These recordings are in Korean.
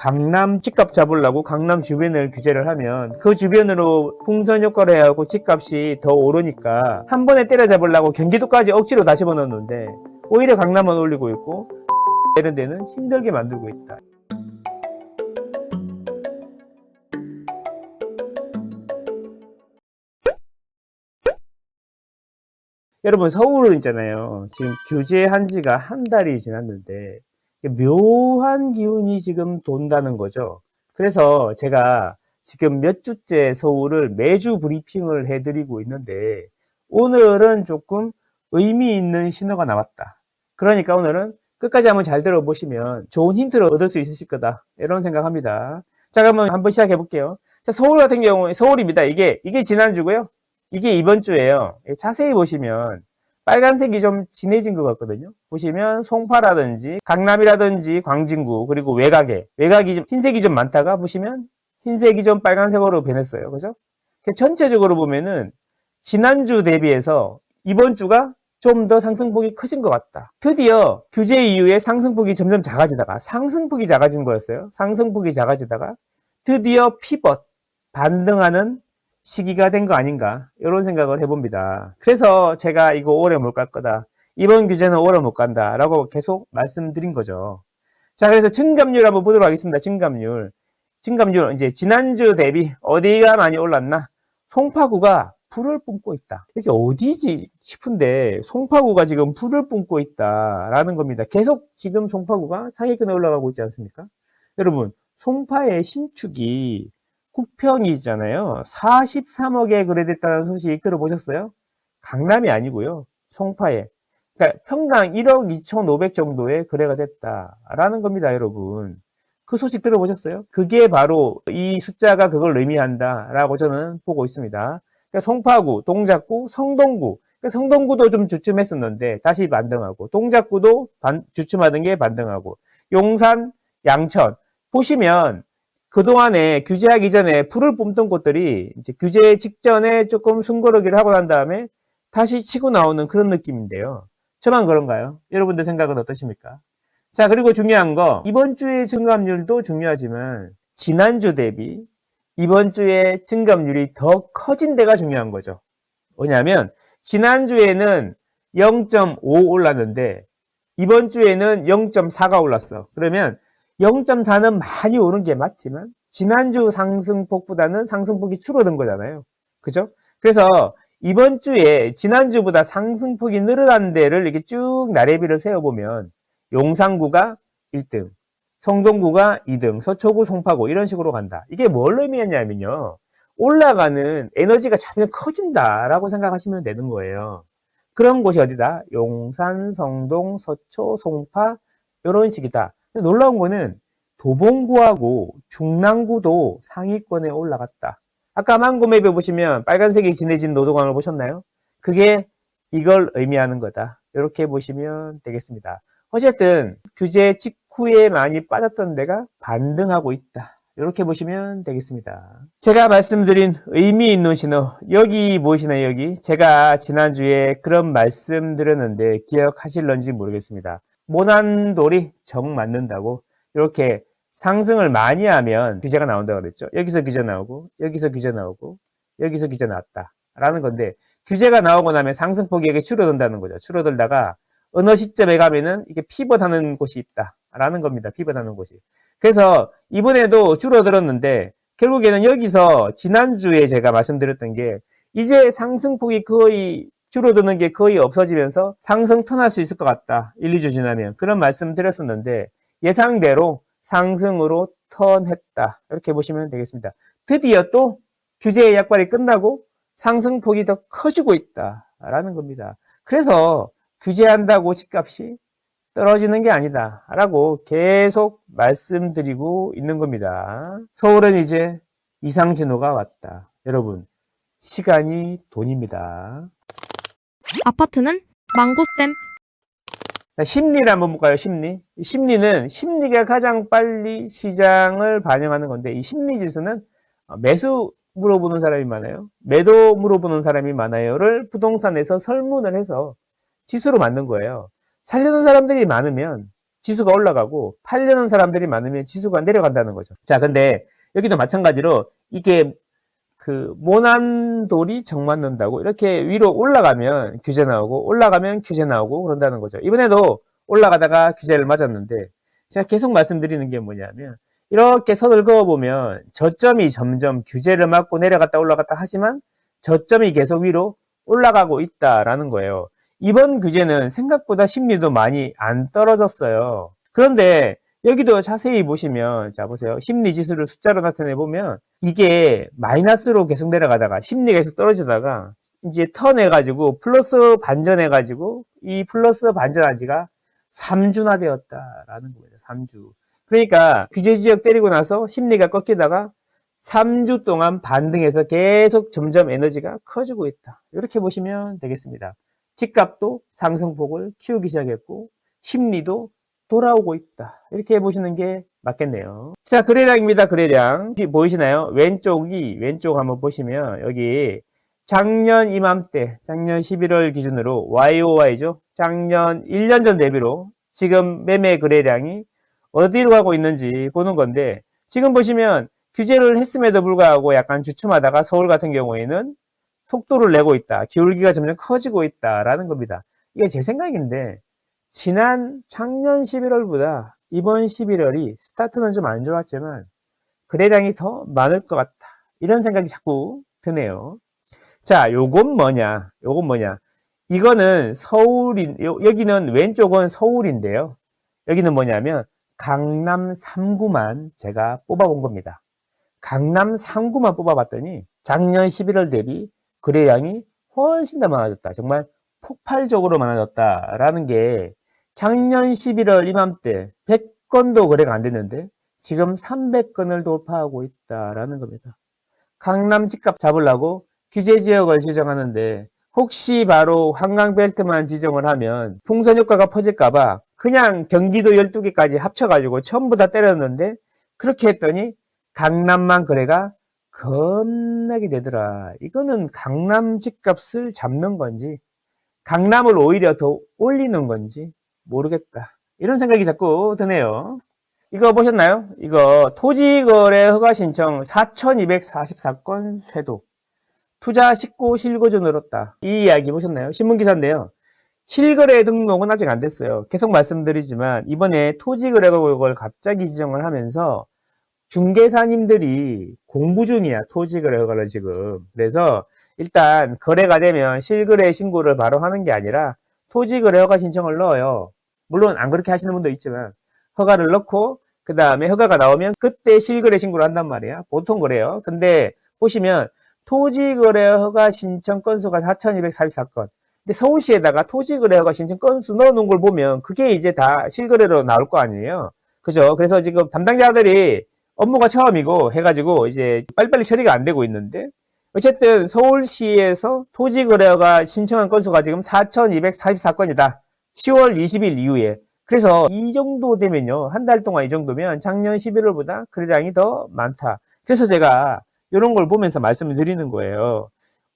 강남 집값 잡으려고 강남 주변을 규제를 하면 그 주변으로 풍선 효과를 해야 하고 집값이 더 오르니까 한 번에 때려잡으려고 경기도까지 억지로 다시 집어넣는데 오히려 강남은 올리고 있고 이런 데는 힘들게 만들고 있다. 여러분 서울은 있잖아요. 지금 규제한 지가 한 달이 지났는데 묘한 기운이 지금 돈다는 거죠. 그래서 제가 지금 몇 주째 서울을 매주 브리핑을 해드리고 있는데 오늘은 조금 의미 있는 신호가 나왔다. 그러니까 오늘은 끝까지 한번 잘 들어보시면 좋은 힌트를 얻을 수 있으실 거다. 이런 생각합니다. 자, 그러면 한번 시작해 볼게요. 자, 서울 같은 경우에 서울입니다. 이게 이게 지난주고요. 이게 이번 주예요. 예, 자세히 보시면 빨간색이 좀 진해진 것 같거든요. 보시면 송파라든지 강남이라든지 광진구 그리고 외곽에 외곽이 좀 흰색이 좀 많다가 보시면 흰색이 좀 빨간색으로 변했어요. 그죠? 전체적으로 보면은 지난주 대비해서 이번 주가 좀 더 상승폭이 커진 것 같다. 드디어 규제 이후에 상승폭이 점점 작아지다가 상승폭이 작아진 거였어요. 상승폭이 작아지다가 드디어 피벗 반등하는 시기가 된 거 아닌가 이런 생각을 해봅니다. 그래서 제가 이거 오래 못 갈 거다. 이번 규제는 오래 못 간다 라고 계속 말씀드린 거죠. 자 그래서 증감률 한번 보도록 하겠습니다. 증감률. 증감률 이제 지난주 대비 어디가 많이 올랐나? 송파구가 불을 뿜고 있다. 이게 어디지 싶은데 송파구가 지금 불을 뿜고 있다라는 겁니다. 계속 지금 송파구가 상위권에 올라가고 있지 않습니까? 여러분 송파의 신축이 국평이잖아요. 43억에 거래됐다는 소식 들어보셨어요? 강남이 아니고요. 송파에. 그러니까 평당 1억 2,500 정도에 거래가 됐다라는 겁니다, 여러분. 그 소식 들어보셨어요? 그게 바로 이 숫자가 그걸 의미한다라고 저는 보고 있습니다. 그러니까 송파구, 동작구, 성동구. 그러니까 성동구도 좀 주춤했었는데 다시 반등하고 동작구도 반- 주춤하던 게 반등하고 용산, 양천 보시면 그동안에 규제하기 전에 불을 뿜던 곳들이 이제 규제 직전에 조금 숨고르기를 하고 난 다음에 다시 치고 나오는 그런 느낌인데요. 저만 그런가요? 여러분들 생각은 어떠십니까? 자, 그리고 중요한 거, 이번 주의 증감률도 중요하지만, 지난주 대비 이번 주에 증감률이 더 커진 데가 중요한 거죠. 뭐냐면, 지난주에는 0.5 올랐는데, 이번 주에는 0.4가 올랐어. 그러면 0.4는 많이 오른 게 맞지만 지난주 상승폭보다는 상승폭이 줄어든 거잖아요. 그죠? 그래서 이번 주에 지난주보다 상승폭이 늘어난 데를 이렇게 쭉 나래비를 세워보면 용산구가 1등, 성동구가 2등, 서초구, 송파구 이런 식으로 간다. 이게 뭘 의미하냐면요. 올라가는 에너지가 점점 커진다라고 생각하시면 되는 거예요. 그런 곳이 어디다? 용산, 성동, 서초, 송파 이런 식이다. 놀라운 거는 도봉구하고 중랑구도 상위권에 올라갔다. 아까 망고맵에 보시면 빨간색이 진해진 노도강을 보셨나요? 그게 이걸 의미하는 거다. 이렇게 보시면 되겠습니다. 어쨌든 규제 직후에 많이 빠졌던 데가 반등하고 있다. 이렇게 보시면 되겠습니다. 제가 말씀드린 의미 있는 신호 여기 보이시나요 여기? 제가 지난주에 그런 말씀 드렸는데 기억하실런지 모르겠습니다. 모난돌이 정 맞는다고 이렇게 상승을 많이 하면 규제가 나온다고 그랬죠. 여기서 규제 나오고 여기서 규제 나오고 여기서 규제 나왔다 라는 건데 규제가 나오고 나면 상승폭이 줄어든다는 거죠. 줄어들다가 어느 시점에 가면은 이게 피벗하는 곳이 있다 라는 겁니다. 피벗하는 곳이. 그래서 이번에도 줄어들었는데 결국에는 여기서 지난주에 제가 말씀드렸던 게 이제 상승폭이 거의 줄어드는 게 거의 없어지면서 상승 턴할 수 있을 것 같다. 1, 2주 지나면. 그런 말씀 드렸었는데 예상대로 상승으로 턴했다. 이렇게 보시면 되겠습니다. 드디어 또 규제의 약발이 끝나고 상승폭이 더 커지고 있다. 라는 겁니다. 그래서 규제한다고 집값이 떨어지는 게 아니다. 라고 계속 말씀드리고 있는 겁니다. 서울은 이제 이상신호가 왔다. 여러분, 시간이 돈입니다. 아파트는 망고쌤 자, 심리를 한번 볼까요? 심리. 이 심리는 심리가 가장 빨리 시장을 반영하는 건데 이 심리 지수는 어, 매수 물어보는 사람이 많아요. 매도 물어보는 사람이 많아요를 부동산에서 설문을 해서 지수로 만든 거예요. 살려는 사람들이 많으면 지수가 올라가고 팔려는 사람들이 많으면 지수가 내려간다는 거죠. 자, 근데 여기도 마찬가지로 이게 그 모난돌이 정맞는다고 이렇게 위로 올라가면 규제 나오고 올라가면 규제 나오고 그런다는 거죠. 이번에도 올라가다가 규제를 맞았는데 제가 계속 말씀드리는 게 뭐냐면 이렇게 선을 그어보면 저점이 점점 규제를 맞고 내려갔다 올라갔다 하지만 저점이 계속 위로 올라가고 있다라는 거예요. 이번 규제는 생각보다 심리도 많이 안 떨어졌어요. 그런데 여기도 자세히 보시면 자 보세요. 심리 지수를 숫자로 나타내 보면 이게 마이너스로 계속 내려가다가 심리가 계속 떨어지다가 이제 턴해 가지고 플러스 반전해 가지고 이 플러스 반전한 지가 3주나 되었다라는 겁니다. 3주. 그러니까 규제 지역 때리고 나서 심리가 꺾이다가 3주 동안 반등해서 계속 점점 에너지가 커지고 있다. 이렇게 보시면 되겠습니다. 집값도 상승폭을 키우기 시작했고 심리도 돌아오고 있다. 이렇게 보시는 게 맞겠네요. 자, 거래량입니다. 거래량. 보이시나요? 왼쪽이 왼쪽 한번 보시면 여기 작년 이맘때, 작년 11월 기준으로 YOY죠. 작년 1년 전 대비로 지금 매매 거래량이 어디로 가고 있는지 보는 건데 지금 보시면 규제를 했음에도 불구하고 약간 주춤하다가 서울 같은 경우에는 속도를 내고 있다. 기울기가 점점 커지고 있다라는 겁니다. 이게 제 생각인데 지난 작년 11월보다 이번 11월이 스타트는 좀 안 좋았지만 거래량이 더 많을 것 같다. 이런 생각이 자꾸 드네요. 자, 요건 뭐냐? 요건 뭐냐? 이거는 서울인, 요- 여기는 왼쪽은 서울인데요. 여기는 뭐냐면 강남 3구만 제가 뽑아본 겁니다. 강남 3구만 뽑아봤더니 작년 11월 대비 거래량이 훨씬 더 많아졌다. 정말 폭발적으로 많아졌다라는 게 작년 11월 이맘때 100건도 거래가 안 됐는데 지금 300건을 돌파하고 있다라는 겁니다. 강남 집값 잡으려고 규제 지역을 지정하는데 혹시 바로 한강벨트만 지정을 하면 풍선 효과가 퍼질까봐 그냥 경기도 12개까지 합쳐가지고 전부 다 때렸는데 그렇게 했더니 강남만 거래가 겁나게 되더라. 이거는 강남 집값을 잡는 건지 강남을 오히려 더 올리는 건지 모르겠다. 이런 생각이 자꾸 드네요. 이거 보셨나요? 이거 토지거래 허가 신청 4244건 쇄도. 투자 식고 실거주 늘었다. 이 이야기 보셨나요? 신문기사인데요. 실거래 등록은 아직 안 됐어요. 계속 말씀드리지만 이번에 토지거래국을 갑자기 지정을 하면서 중개사님들이 공부 중이야. 토지거래 허가를 지금. 그래서 일단 거래가 되면 실거래 신고를 바로 하는 게 아니라 토지거래 허가 신청을 넣어요. 물론 안 그렇게 하시는 분도 있지만 허가를 넣고 그 다음에 허가가 나오면 그때 실거래 신고를 한단 말이야. 보통 그래요. 근데 보시면 토지거래 허가 신청 건수가 4,244건. 근데 서울시에다가 토지거래 허가 신청 건수 넣어놓은 걸 보면 그게 이제 다 실거래로 나올 거 아니에요. 그죠? 그래서 지금 담당자들이 업무가 처음이고 해가지고 이제 빨리빨리 처리가 안 되고 있는데 어쨌든 서울시에서 토지거래가 신청한 건수가 지금 4,244건이다. 10월 20일 이후에. 그래서 이 정도 되면요. 한 달 동안 이 정도면 작년 11월보다 거래량이 더 많다. 그래서 제가 이런 걸 보면서 말씀을 드리는 거예요.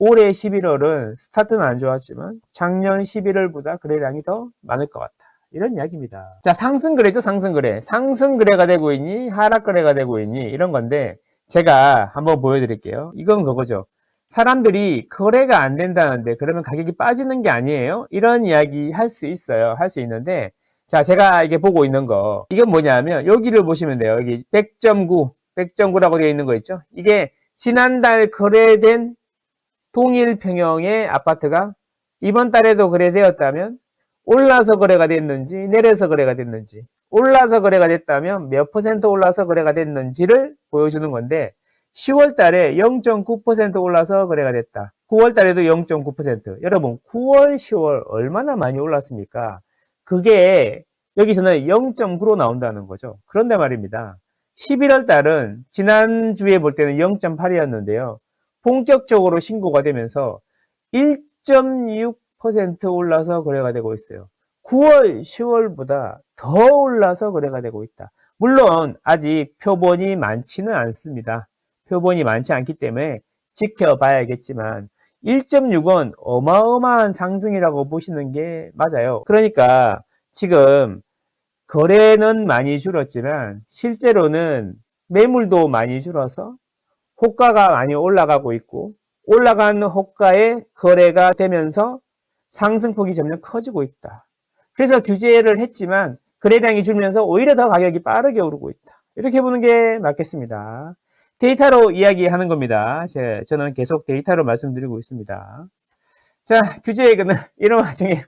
올해 11월은 스타트는 안 좋았지만 작년 11월보다 거래량이 더 많을 것 같다. 이런 이야기입니다. 자, 상승거래죠, 상승거래. 상승거래가 되고 있니? 하락거래가 되고 있니? 이런 건데 제가 한번 보여드릴게요. 이건 그거죠. 사람들이 거래가 안 된다는데 그러면 가격이 빠지는 게 아니에요? 이런 이야기 할 수 있어요. 할 수 있는데 자, 제가 이게 보고 있는 거 이건 뭐냐면 여기를 보시면 돼요. 여기 100.9, 100.9라고 되어 있는 거 있죠? 이게 지난달 거래된 동일 평형의 아파트가 이번 달에도 거래되었다면 올라서 거래가 됐는지 내려서 거래가 됐는지 올라서 거래가 됐다면 몇 퍼센트 올라서 거래가 됐는지를 보여주는 건데 10월 달에 0.9% 올라서 거래가 됐다. 9월 달에도 0.9%. 여러분 9월, 10월 얼마나 많이 올랐습니까? 그게 여기서는 0.9로 나온다는 거죠. 그런데 말입니다. 11월 달은 지난주에 볼 때는 0.8이었는데요. 본격적으로 신고가 되면서 1.6% 올라서 거래가 되고 있어요. 9월, 10월보다 더 올라서 거래가 되고 있다. 물론 아직 표본이 많지는 않습니다. 표본이 많지 않기 때문에 지켜봐야겠지만 1.6은 어마어마한 상승이라고 보시는 게 맞아요. 그러니까 지금 거래는 많이 줄었지만 실제로는 매물도 많이 줄어서 호가가 많이 올라가고 있고 올라간 호가에 거래가 되면서 상승폭이 점점 커지고 있다. 그래서 규제를 했지만 거래량이 줄면서 오히려 더 가격이 빠르게 오르고 있다. 이렇게 보는 게 맞겠습니다. 데이터로 이야기하는 겁니다. 제- 저는 계속 데이터로 말씀드리고 있습니다. 자, 규제액은 이런 와중에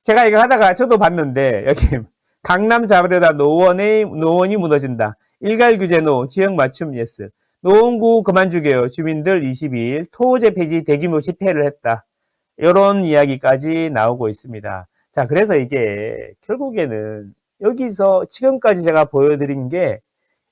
제가 이거 하다가 저도 봤는데 여기 강남 잡으려다 노원의 노원이 무너진다. 일괄 규제 노 지역 맞춤 예스. 노원구 그만주게요. 주민들 22일 토제 폐지 대규모 집회를 했다. 이런 이야기까지 나오고 있습니다. 자, 그래서 이게 결국에는 여기서 지금까지 제가 보여드린 게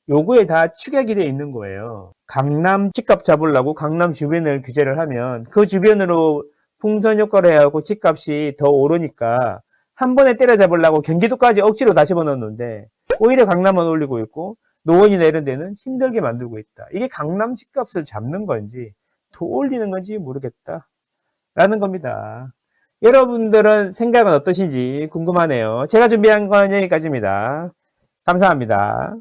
요거에 다 축약이 돼 있는 거예요. 강남 집값 잡으려고 강남 주변을 규제를 하면 그 주변으로 풍선 효과를 해하고 집값이 더 오르니까 한 번에 때려잡으려고 경기도까지 억지로 다 집어넣는데 오히려 강남은 올리고 있고 노원이나 이런 데는 힘들게 만들고 있다. 이게 강남 집값을 잡는 건지 더 올리는 건지 모르겠다. 라는 겁니다. 여러분들은 생각은 어떠신지 궁금하네요. 제가 준비한 건 여기까지입니다. 감사합니다.